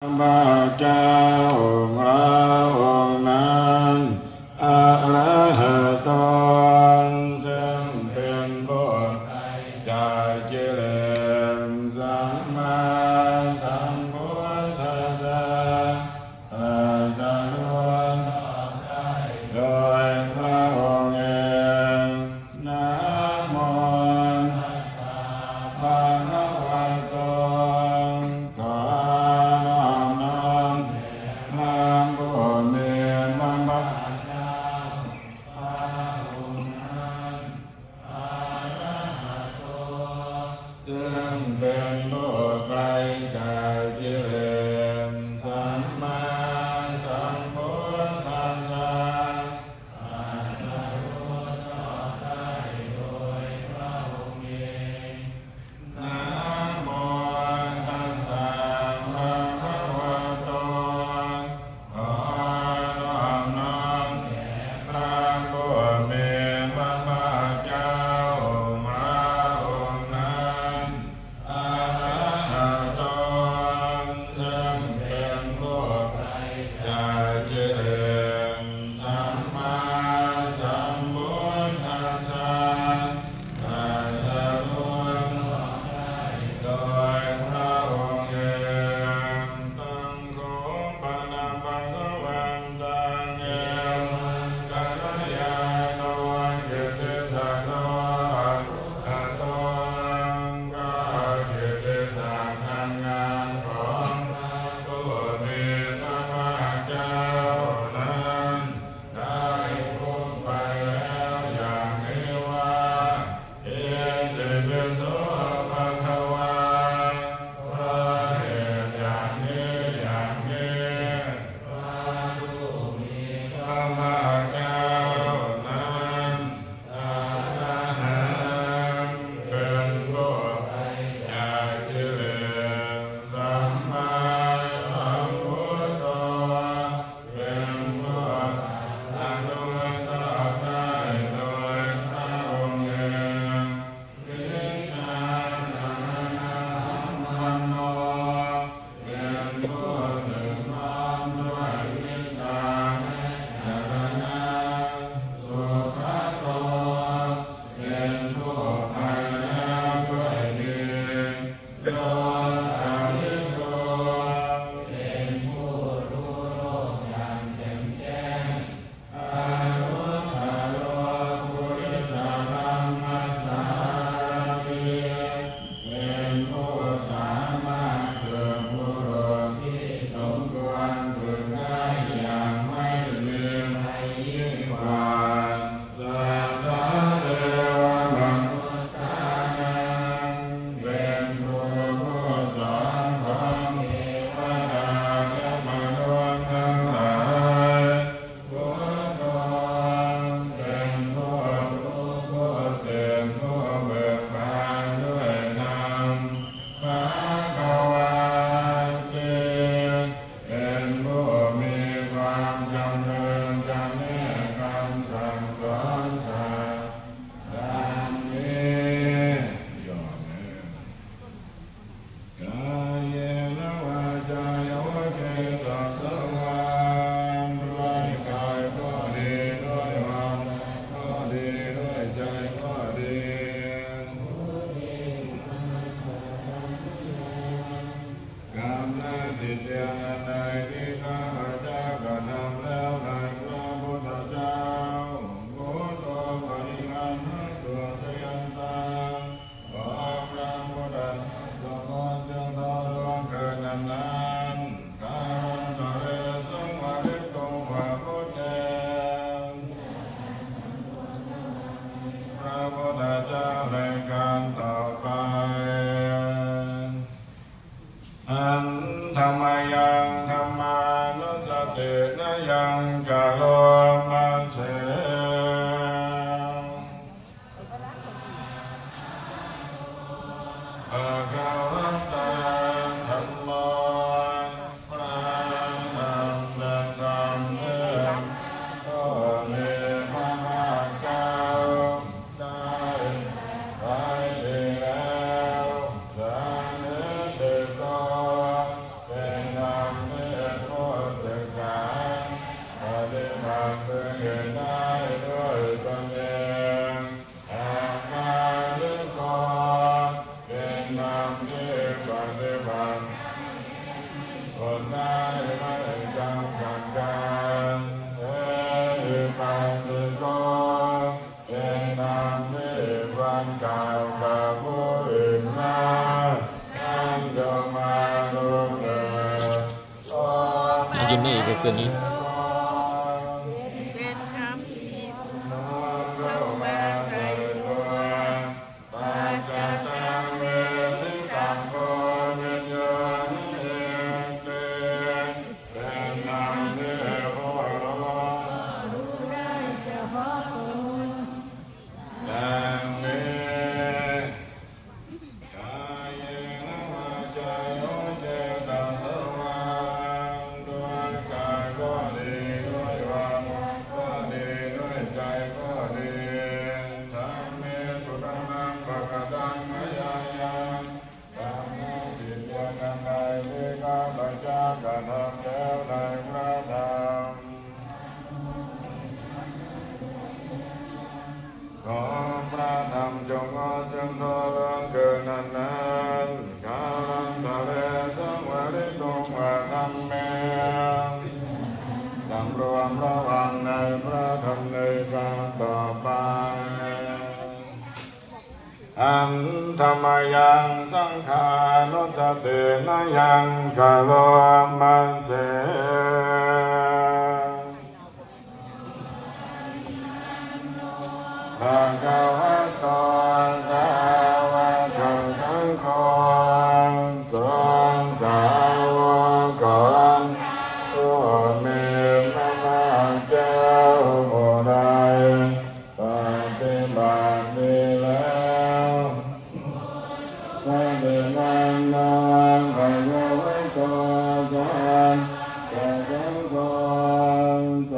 ba cha ôm ra ô. ซึ่งเป็นโลกไกลจา Nityananda Nityananda Agama. 这尼 อังธรรมยังสังขานุสตินยังกะโลมันเสภะคะวะโต Bhagavata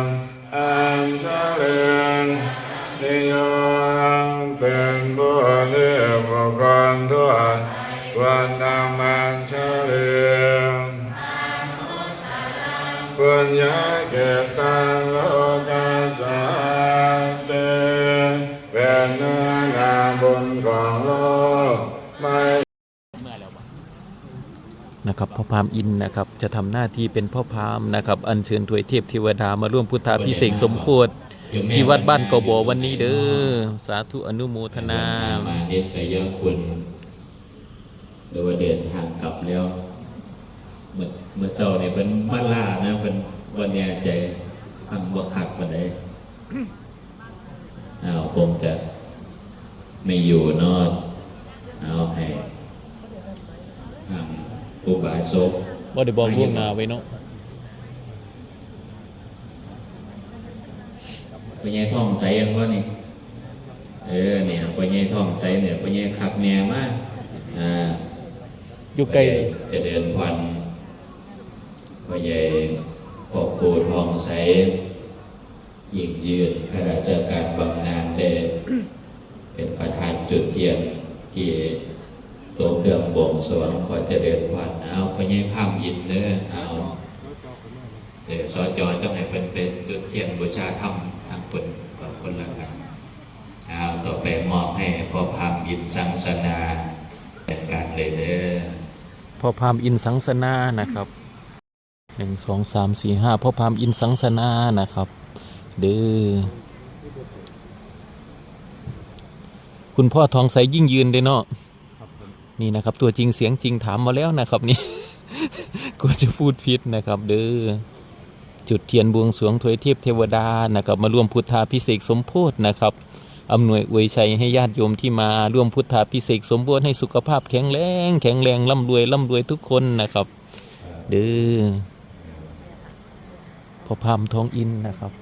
งอันเจริญนิยมเป็นบุเรียกบุคคลทั่ววันนามันเจริญปุญญาเกต ครับพ่อพามอินนะครับ จะทำหน้าที่เป็นพ่อพามนะครับอัญเชิญถวยเทพเทวดามาร่วมพุทธาพิเศษสมโพธิที่วัดบ้านกบวันนี้เด้อสาธุอนุโมทนามาเนตยคุณหรือว่าเดินทางกลับแล้วเมื่อเมื่อเช้าเนี่ยเป็นมาล่านะเป็นวันเนี้ยใจพับวกหักวัไหนอ้าวผมจะไม่อยู่นอน โซบ่ได้บอกล่วงหน้าไว้เนาะปัญญาท่องใสยังวะนี่ เออเนี่ยปัญญาท่องใสเนี่ยปัญญาขับแม่มากอ่าอยู่ไกลจะเดินพวันปัญญาขอบปูทองใสยิ่งยืนขณะเจอการบำนานเดเป็นประธานจุดเทียนที่ ตรงเดืองบวงสรวงขอจะเดินควันเอาพ่อใหญ่ภาพยินเนอเอาเดี๋ยวสจจะให้เป็นเป็นจุดเทียนบูชาธรรมทางคนก่อนคนละกันเอาต่อไปมอบให้พ่อพามยินสังสนาเป็นการเลยเด้อพ่อพามอินสังสนานะครับหนึ่งสองสามสี่ห้าพ่อพามอินสังสนานะครับ เด้อคุณพ่อทองใสยิ่งยืนเด้เนาะ นี่นะครับ ตัวจริงเสียงจริงถามมาแล้วนะครับนี่กลัวจะพูดผิดนะครับ เด้อจุดเทียนบวงสวงถวยเทพเทวดานะครับ มาร่วมพุทธาพิเศษสมโพธินะครับอำนวยอวยชัยให้ญาติโยมที่มาร่วมพุทธาพิเศษสมบูรณ์ให้สุขภาพแข็งแรงแข็งแรงร่ำรวยร่ำรวยทุกคนนะครับ เด้อพอพามทองอินนะครับ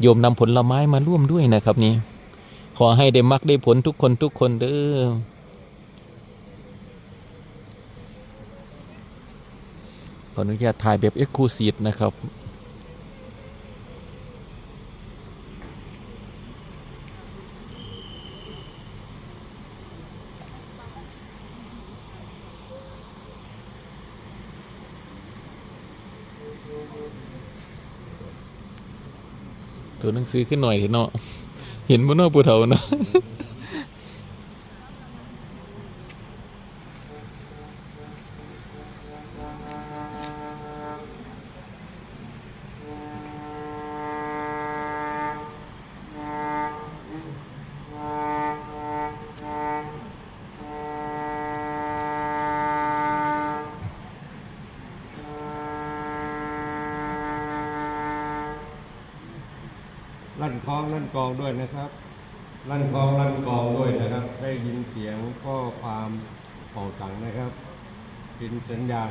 โยมนำผลไม้มาร่วมด้วยนะครับนี่ขอให้ได้มักได้ผลทุกคนทุกคนเด้อข ออนุญาตถ่ายแบบเอ็กซ์คลูซีฟนะครับ ตัวหนังสือขึ้นหน่อยเถอะเนาะ เห็นบนนอกปูเถาเนาะ กองด้วยนะครับ ลั่นกองลั่นกองด้วยนะครับ ได้ยินเสียงข้อความเป่าสังนะครับ เป็นสัญญาณ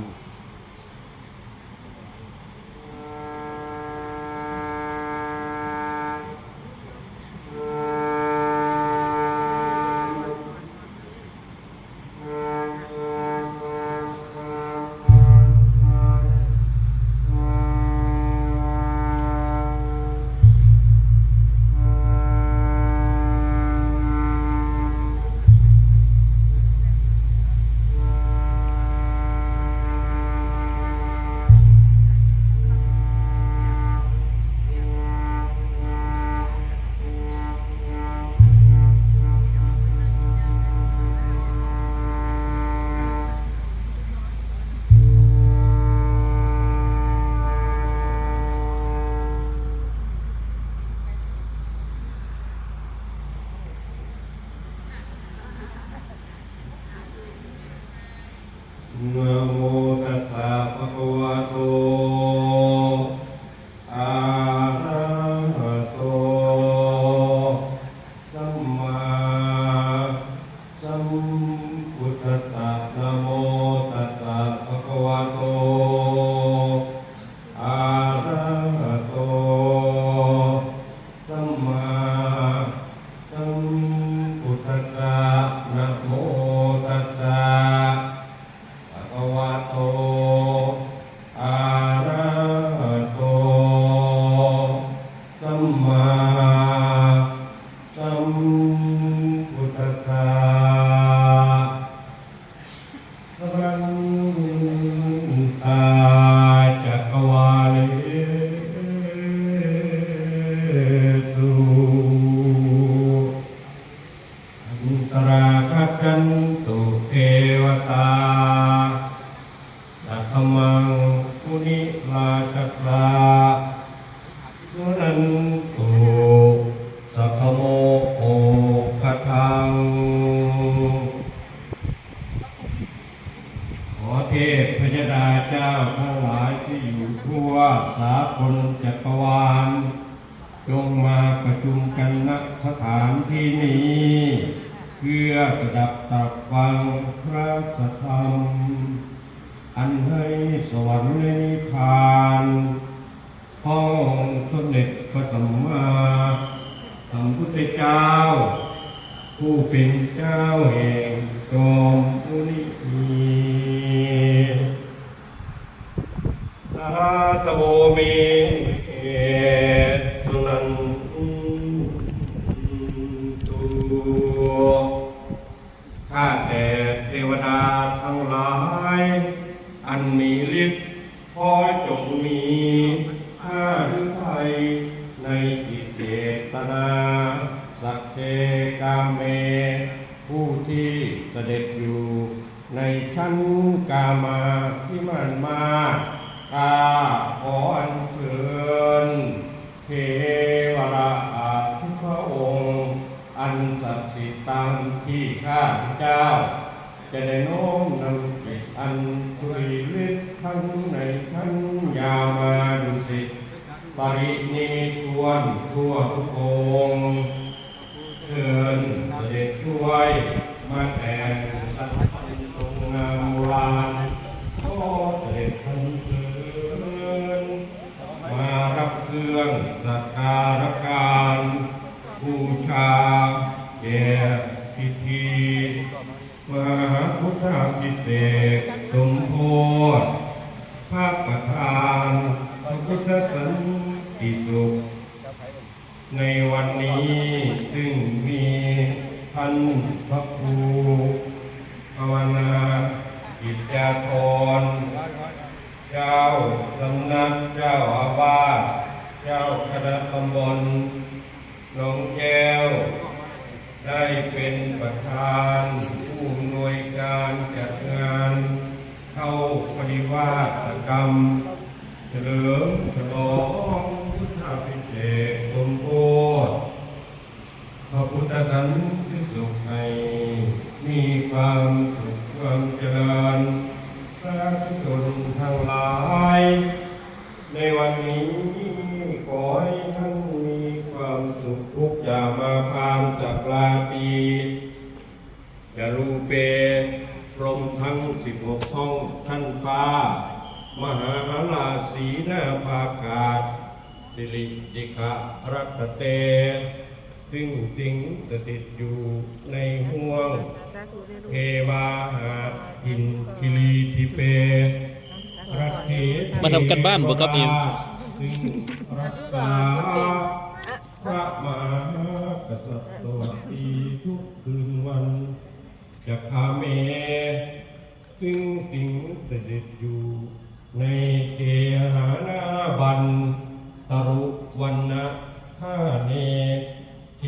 รรค์และนิพพานห้องสมเด็จพระสัมมาเจ้า ผู้เป็นเจ้าแห่งกรมมุนิมีอาโตเม เสด็จอยู่ในชั้นกามาที่มันมาข้าขออัญเชิญเทวราอาทุกพระองค์ อันศักดิ์สิทธิ์ตามที่ข้าพเจ้า จะได้น้อมนำจิตอันสุริฤทธิ์ทั้งในชั้นยาวมาดุสิตปรินิพพวนทั่วทุกองค์เชิญเสด็จช่วยามโบราณขอเด็จทันเถินมารับเครื่องสักการะการบูชาแก่พิธีมหาพุทธพิเศษกสมโพธิพระประธานพระพุทธสันติสุขในวันนี้ซึ่งมีท่านพระครูภาวนากิจจาธรเจ้าสำนักเจ้าอาวาสเจ้าคณะตำบลหนองแก้ว ได้เป็นประธานผู้อำนวยการจัดงาน เข้าปฏิวั ตกรรม เฉลิมฉลองพุทธพิเศษกสมโพธิพระพุทธสันติสุขใน มีความสุขความเจริญพระทุกชนทั้งหลาย สีนาภากาศสิริจิขะรัตเต ซึ่งสิงสถิตอยู่ในห่วงสาธุเด้อลูกเทวาหาหินคิรีทิเปรัตเทมาทำกันบ้านบ่ครับเอ็ม ซึ่งรักษาพระมหากษัตริย์ตัวดีทุกคืนวันจะคาเม ซึ่งสิงเสด็จอยู่ ในเกหานาบันตรุวันนะท่าเนเค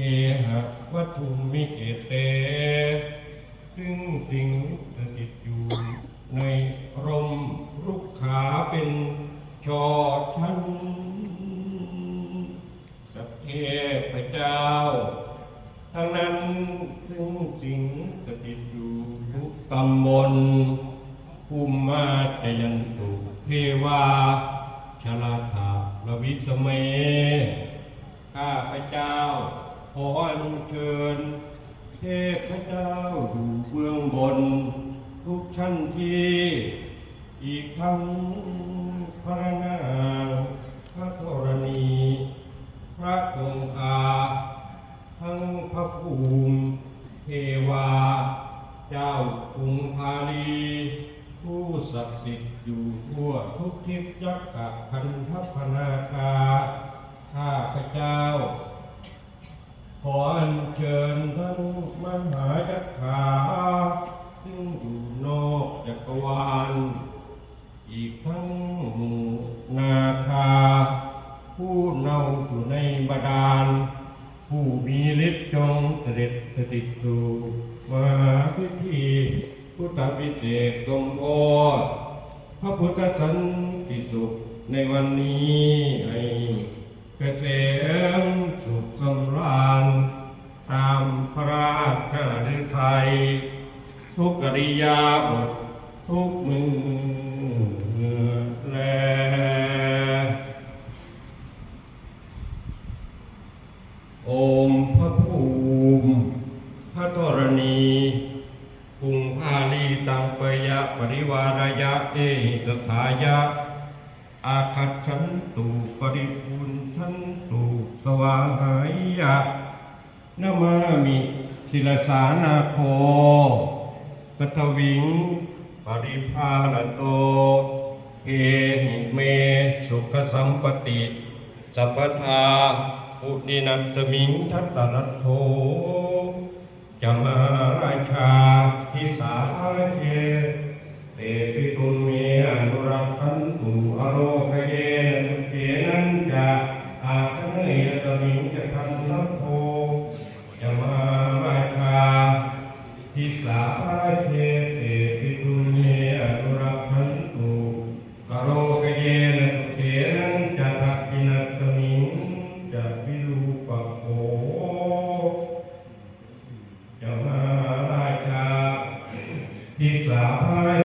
หะวัตถุมิเกเต ซึ่งสิงสถิตอยู่ในร่มรุกขาเป็นชอชั้นสัพเทพเจ้า ทั้งนั้นซึ่งสิงสถิตอยู่ทุกตำบลภูมิมาจยันตุ เทวาชลาธาระวิสเม ข้าพเจ้า ขออัญเชิญ เทพเจ้าอยู่เบื้องบน ทุกชั้นที่ อีกทั้งพระนางพระธรณี พระคงค์อาทั้งพระภูมิเทวา เจ้ากรุงพาลี ผู้ศักดิ์สิทธิ์อยู่ทั่วทุกทิศยักกะพันธพนาคาข้าพเจ้า ขออัญเชิญทั้งมหายักขาซึ่งอยู่นอกจักรวาล อีกทั้งหมู่นาคา ผู้เน่าอยู่ในบาดาล ผู้มีฤทธิ์จงเสด็จสถิตสู่มหาพิธี พุทธพิเศษกสมโพธิพระพุทธสันติสุขในวันนี้ให้เกษมสุขสำราญ ตามพระราชฤทัยทุกกิริยาบททุกมือแลโอมพระธรณีกุงพาลีตัง ปริวารยะเอหิสถายะ อาคัตฉันตุปริปุณชันตุสวาหายะนมามิศิลสานาโคกตวิง ปริภาลโตเอหิเม สุขสัมปติ สัพพทาอุนินันตมิงทัตตรัโธจมาราชาทิสาเท เตปิตุเมอนุรักขัน